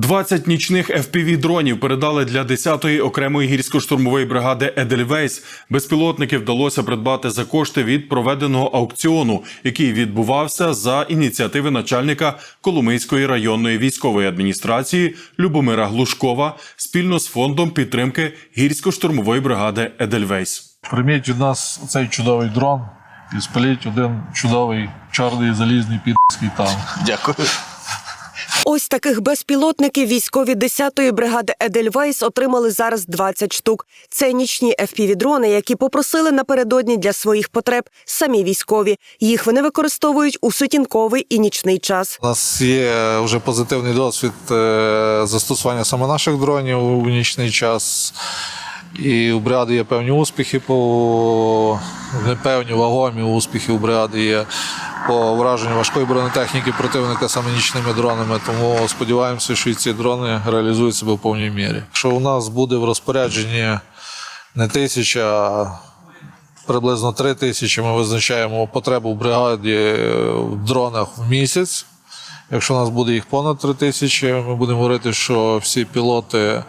20 нічних FPV-дронів передали для 10-ї окремої гірсько-штурмової бригади Едельвейс. Безпілотники вдалося придбати за кошти від проведеного аукціону, який відбувався за ініціативи начальника Коломийської районної військової адміністрації Любомира Глушкова спільно з фондом підтримки гірсько-штурмової бригади Едельвейс. Прийміть від нас цей чудовий дрон і спаліть один чудовий чорний залізний підський танк. Дякую. Ось таких безпілотників військові 10-ї бригади Едельвейс отримали зараз 20 штук. Це нічні FPV-дрони, які попросили напередодні для своїх потреб самі військові. Їх вони використовують у сутінковий і нічний час. У нас є вже позитивний досвід е, застосування саме наших дронів у нічний час. І у бригади є певні успіхи, по непевні вагомі успіхи у бригади є по враженню важкої бронетехніки противника саме нічними дронами. Тому сподіваємося, що і ці дрони реалізують себе в повній мірі. Якщо у нас буде в розпорядженні не тисяча, а приблизно три тисячі, ми визначаємо потребу в бригаді в дронах в місяць. Якщо у нас буде їх понад три тисячі, ми будемо говорити, що всі пілоти,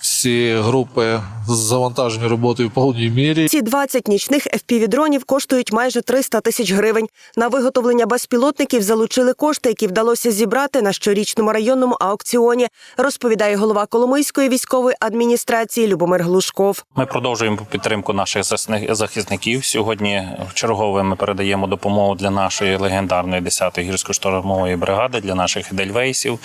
всі групи завантажені роботою в повній мірі. Ці 20 нічних FPV-дронів коштують майже 300 тисяч гривень. На виготовлення безпілотників залучили кошти, які вдалося зібрати на щорічному районному аукціоні, розповідає голова Коломийської військової адміністрації Любомир Глушков. Ми продовжуємо підтримку наших захисників. Сьогодні в чергове ми передаємо допомогу для нашої легендарної 10-ї гірсько-штурмової бригади, для наших дельвейсів.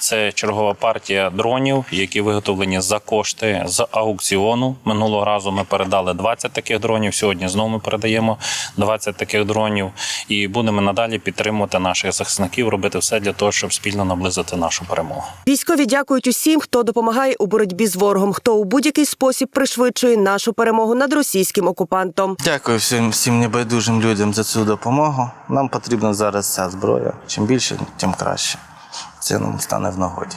Це чергова партія дронів, які виготовлені за кошти з аукціону. Минулого разу ми передали 20 таких дронів. Сьогодні знову ми передаємо 20 таких дронів. І будемо надалі підтримувати наших захисників, робити все для того, щоб спільно наблизити нашу перемогу. Військові дякують усім, хто допомагає у боротьбі з ворогом, хто у будь-який спосіб пришвидшує нашу перемогу над російським окупантом. Дякую всім, всім небайдужим людям за цю допомогу. Нам потрібна зараз ця зброя. Чим більше, тим краще. Це нам стане в нагоді.